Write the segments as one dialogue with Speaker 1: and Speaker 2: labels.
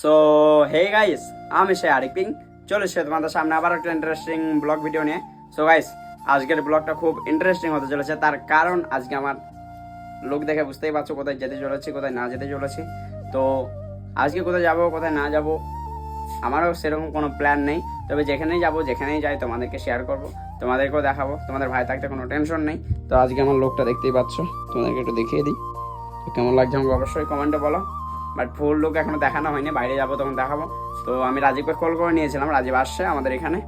Speaker 1: So hey guys আমি সে Arik ping চলে এসে তোমাদের সামনে আবার একটা ইন্টারেস্টিং ব্লগ ভিডিও নিয়ে। সো গাইস আজকের ব্লগটা খুব ইন্টারেস্টিং হতে চলেছে। তার কারণ আজকে আমার লোক দেখে বুঝতেই পারছ কোথায় যেতে চলেছি, কোথায় না যেতে চলেছি। তো আজকে কোথায় যাব, কোথায় না যাব, আমারও সেরকম কোনো প্ল্যান নেই। তবে যেখানেই যাব, যেখানেই যাই, তোমাদেরকে শেয়ার করব, তোমাদেরকেও দেখাবো। তোমাদের ভাই থাকতে কোনো টেনশন নেই। তো আজকে আমার লোকটা দেখতেই পাচ্ছ। তোমাদেরকে একটু দেখিয়ে দিই। কেমন লাগছে আমাকে অবশ্যই কমেন্টে বলো। বাট ফুল লুক এখনও দেখানো হয়নি, বাইরে যাব তখন দেখাবো। তো আমি রাজীবকে কল করে নিয়েছিলাম, রাজীব আসছে আমাদের এখানে।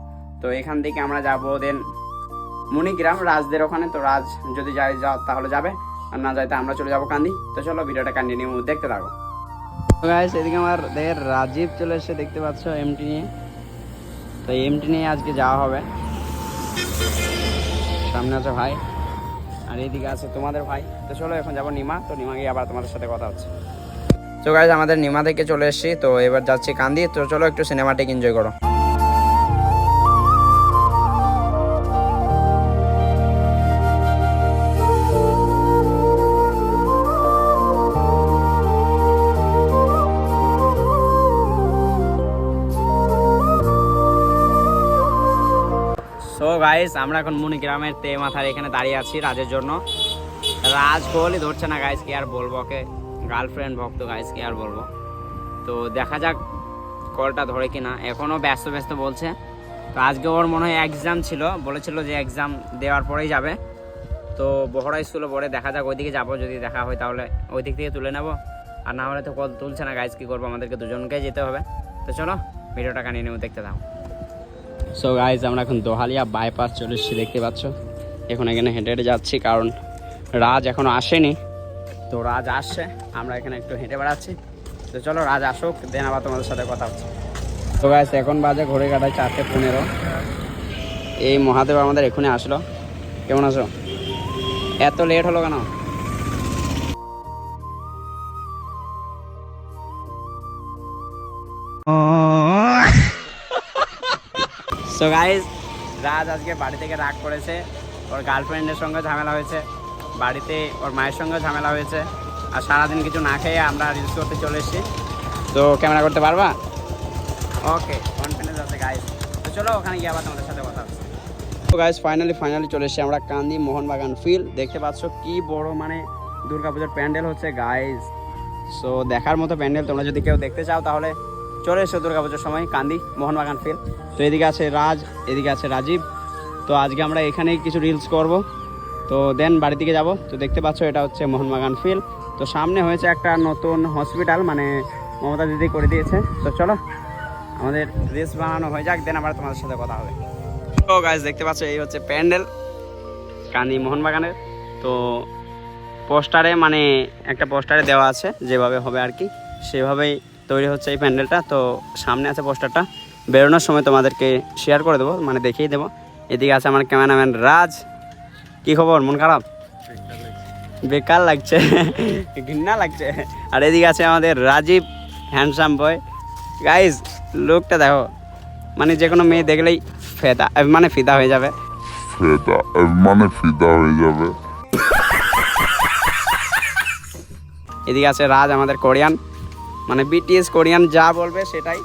Speaker 1: তো এখান থেকে আমরা যাব দেন মণিগ্রাম রাজদের ওখানে। তো রাজ যদি যায়, যা তাহলে যাবে। আর না যায় তো আমরা চলে যাব কান্দি। তো চলো ভিডিওটা কন্টিনিউ দেখতে থাকো। গাইস এদিকে আমার দের রাজীব চলে এসে দেখতে পাচ্ছ এমটি নিয়ে। তো এমটি নিয়ে আজকে যাওয়া হবে। সামনে আছে ভাই। আর এইদিকে আছে তোমাদের ভাই। তো চলো এখন যাব নিমা। তো নিমা গিয়ে আবার তোমাদের সাথে কথা হচ্ছে। তো গাইজ আমাদের নিমা থেকে চলে এসেছি, তো এবার যাচ্ছি কান্দি, তো চলো একটু সিনেমাটিক এনজয় করো। সো গাইস আমরা এখন মুনি গ্রামের তে মাথার এখানে দাঁড়িয়ে আছি রাজের জন্য। রাজ কোহলি ধরছে না গাইস কি আর বলব ওকে? গার্লফ্রেন্ড ভক্ত গাইস কি আর বলব? তো দেখা যাক কলটা ধরে কিনা। এখনও ব্যস্ত ব্যস্ত বলছে। তো আজকে ওর মনে হয় এক্সাম ছিল। বলেছিল যে এক্সাম দেওয়ার পরেই যাবে। তো বহড়া স্কুলে পরে দেখা যাক, ওইদিকে যাব। যদি দেখা হয় তাহলে ওই দিক থেকে তুলে নেব। আর না হলে তো কল তুলছে না গাইস কী করব? আমাদেরকে দুজনকে যেতে হবে। তো চলো ভিডিওটা কানিয়ে নেব, দেখতে থাকো। সো গাইজ আমরা এখন দোহালিয়া বাইপাস চলে এসেছি, দেখতে পাচ্ছ? এখন এখানে হেঁটে হেঁটে যাচ্ছি, কারণ রাজ এখনও আসেনি। তো রাজ আসছে, আমরা এখানে একটু হেঁটে বেড়াচ্ছি। তো চলো, রাজ আসুক, দেন আবার তোমাদের সাথে কথা হচ্ছে। তো গাইজ এখন বাজে ঘড়ি কাটায় চারটে পনেরো। এই মহাদেব আমাদের এখনই আসলো। কেমন আছো? এত লেট হলো কেন? সো গাইজ রাজ আজকে বাড়ি থেকে রাগ করেছে। ওর গার্লফ্রেন্ডের সঙ্গে ঝামেলা হয়েছে। বাড়িতে ওর মায়ের সঙ্গেও ঝামেলা হয়েছে। আর সারাদিন কিছু না খেয়ে আমরা রিলস করতে চলে এসেছি। তো ক্যামেরা করতে পারবা? ওকে কনফিডেন্স আছে গাইজ তো চলো, ওখানে গিয়ে আবার তোমাদের সাথে কথা হচ্ছে। তো গাইজ ফাইনালি ফাইনালি চলে এসেছি আমরা কান্দি মোহনবাগান ফিল দেখতে পাচ্ছ কি বড় মানে দুর্গাপুজোর প্যান্ডেল হচ্ছে গাইজ সো দেখার মতো প্যান্ডেল তোমরা যদি কেউ দেখতে চাও, তাহলে চলে এসো দুর্গাপুজোর সময়, কান্দি মোহনবাগান ফিল তো এদিকে আছে রাজ, এদিকে আছে রাজীব। তো আজকে আমরা এখানেই কিছু রিলস করব। তো দেন বাড়ির দিকে যাব। তো দেখতে পাচ্ছ, এটা হচ্ছে মোহনবাগান ফিল তো সামনে হয়েছে একটা নতুন হসপিটাল মানে মমতা দিদি করে দিয়েছে। তো চলো, আমাদের রিলস বানানো হয়ে যাক, দেন আবার তোমাদের সাথে কথা হবে। তো গাছ দেখতে পাচ্ছ, এই হচ্ছে প্যান্ডেল, কানি মোহনবাগানের। তো পোস্টারে মানে একটা পোস্টারে দেওয়া আছে, যেভাবে হবে আর কি। সেভাবেই তৈরি হচ্ছে এই প্যান্ডেলটা। তো সামনে আছে পোস্টারটা। বেরোনোর সময় তোমাদেরকে শেয়ার করে দেবো মানে দেখিয়ে দেবো। এদিকে আছে আমার ক্যামেরাম্যান রাজ। কি খবর? মন খারাপ? বেকার লাগছে। ঘৃণা লাগছে। আর এদিকে আছে আমাদের রাজীব হ্যান্ডসাম বয় গাইজ লোকটা দেখো। মানে যে কোনো মেয়ে দেখলেই ফেদা মানে ফিদা হয়ে যাবে।
Speaker 2: ফেদা মানে ফিদা হয়ে যাবে।
Speaker 1: এদিকে আছে রাজ আমাদের কোরিয়ান। মানে বিটিএস কোরিয়ান যা বলবে সেটাই।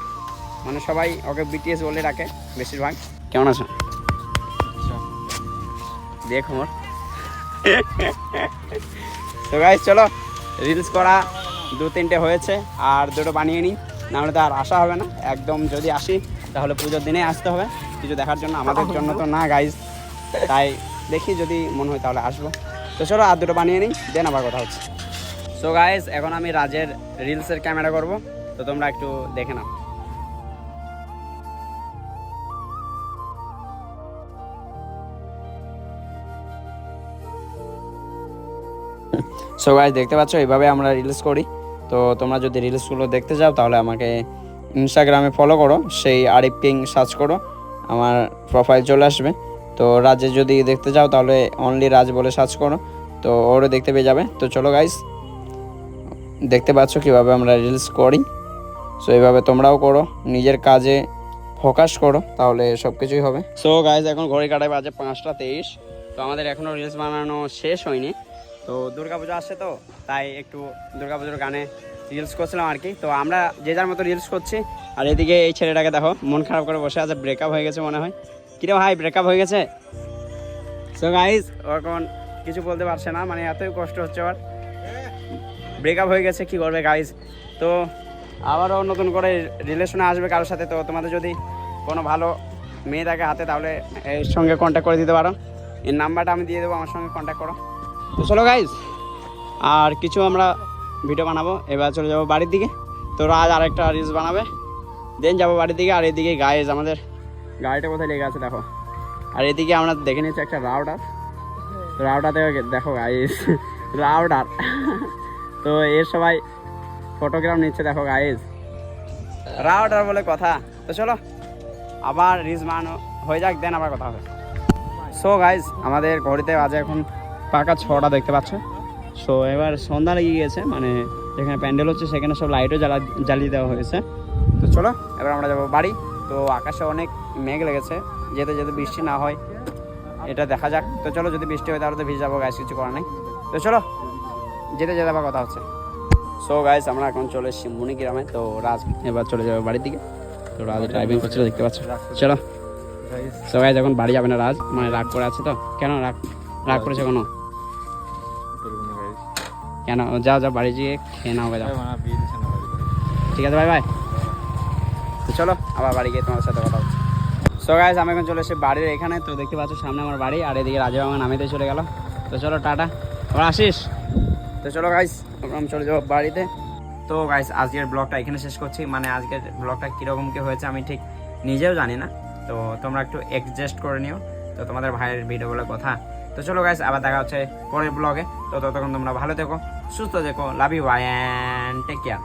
Speaker 1: মানে সবাই ওকে বিটিএস বলে রাখে বেশিরভাগ। কেমন আছো? দেখ মোর তো গাইজ চলো রিলস করা দু তিনটে হয়েছে, আর দুটো বানিয়ে নিই, নাহলে তো আর আসা হবে না। একদম যদি আসি, তাহলে পুজোর দিনে আসতে হবে। কিছু দেখার জন্য আমাদের জন্য তো না গাইজ তাই দেখি যদি মনে হয় তাহলে আসব। তো চলো, আর দুটো বানিয়ে নিই, দেন আবার কথা হচ্ছে। সো গাইজ এখন আমি রাজের রিলসের ক্যামেরা করব। তো তোমরা একটু দেখে নাও। সো গাইজ দেখতে পাচ্ছ এইভাবে আমরা রিলস করি। তো তোমরা যদি রিলসগুলো দেখতে চাও তাহলে আমাকে ইনস্টাগ্রামে ফলো করো, সেই আরিফ কিং সার্চ করো, আমার প্রোফাইল চলে আসবে। তো রাজে যদি দেখতে চাও তাহলে অনলি রাজ বলে সার্চ করো। তো ওরও দেখতে পেয়ে যাবে। তো চলো গাইজ দেখতে পাচ্ছ কীভাবে আমরা রিলস করি। সো এইভাবে তোমরাও করো, নিজের কাজে ফোকাস করো, তাহলে সব কিছুই হবে। সো গাইজ এখন ঘড়ি কাটায় বাজে পাঁচটা তেইশ। তো আমাদের এখনও রিলস বানানো শেষ হয়নি। তো দুর্গাপুজো আসছে তো, তাই একটু দুর্গাপুজোর গানে রিলস করছিলাম আর কি। তো আমরা যে যার মতো রিলস করছি, আর এদিকে এই ছেলেটাকে দেখো, মন খারাপ করে বসে আছে ব্রেকআপ হয়ে গেছে মনে হয়। কিরে ভাই ব্রেকআপ হয়ে গেছে? সো গাইজ এখন কিছু বলতে পারছে না মানে এতই কষ্ট হচ্ছে আবার ব্রেকআপ হয়ে গেছে, কি করবে গাইজ তো আবারও নতুন করে রিলেশনে আসবে কারোর সাথে, তো তোমাদের যদি কোনো ভালো মেয়ে থাকে হাতে, তাহলে এর সঙ্গে কন্ট্যাক্ট করে দিতে পারো। এর নাম্বারটা আমি দিয়ে দেবো, আমার সঙ্গে কন্ট্যাক্ট করো। তো চলো গাইজ আর কিছু আমরা ভিডিও বানাবো। এবার চলে যাব বাড়ির দিকে। তো রাজ আরেকটা রিলস বানাবে। দেন যাব বাড়ির দিকে, আর এদিকে গাইজ আমাদের গাড়িটা কোথায় লেগে আছে দেখো। আর এদিকে আমরা দেখে নিচ্ছি একটা রাউটার রাউটাতে দেখো গাইজ রাউটার তো এর সবাই ফটোগ্রাফ নিচ্ছে দেখো গাইজ রাউটার বলে কথা। তো চলো, আবার রিলস বানানো হয়ে যাক, দেন আবার কথা হবে। সো গাইজ আমাদের ঘড়িতে বাজে এখন পাকা ছটা দেখতে পাচ্ছ সো এবার সন্ধ্যা লেগে গিয়েছে মানে যেখানে প্যান্ডেল হচ্ছে সেখানে সব লাইটও জ্বালা, জ্বালিয়ে দেওয়া হয়েছে। তো চলো, এবার আমরা যাব বাড়ি। তো আকাশে অনেক মেঘ লেগেছে, যেতে যেতে বৃষ্টি না হয়, এটা দেখা যাক। তো চলো, যদি বৃষ্টি হয় তাহলে তো ভিজে যাব গাছ কিছু করার নেই। তো চলো, যেতে যেতে আবার কথা হচ্ছে। সো গাইস আমরা এখন চলে এসেছি মণিগ্রামে তো রাজ এবার চলে যাবে বাড়ির দিকে। তো রাজ ড্রাইভিং করছিল দেখতে পাচ্ছ চলো। সো গাইস এখন বাড়ি যাবে না রাজ মানে রাগ করে আছে তো। কেন রাগ রাগ করেছে কোনো? কেন? যাও যাও বাড়ি গিয়ে খেয়ে নাও যাও ঠিক আছে বাই বাই। তো চলো আবার বাড়ি গিয়ে তোমার সাথে কথা হচ্ছে। সো গাইস আমি এখন চলে এসেছি বাড়ির এখানে। তো দেখতে পাচ্ছ সামনে আমার বাড়ি আর এদিকে রাজা বাবা নামিতে চলে গেল। তো চলো টাটা। আবার আসিস? তো চলো গাইস আমি চলে যাব বাড়িতে। তো গাইস আজকের ব্লগটা এখানে শেষ করছি। মানে আজকের ব্লগটা কীরকম কি হয়েছে আমি ঠিক নিজেও জানি না। তো তোমরা একটু অ্যাডজাস্ট করে নিও। তো তোমাদের ভাইয়ের ভিডিও বলে কথা তো চলো গাইস আবার দেখা হচ্ছে পরের ব্লগে তো ততক্ষণ তোমরা ভালো থেকো, সুস্থ থেকো love you bye and take care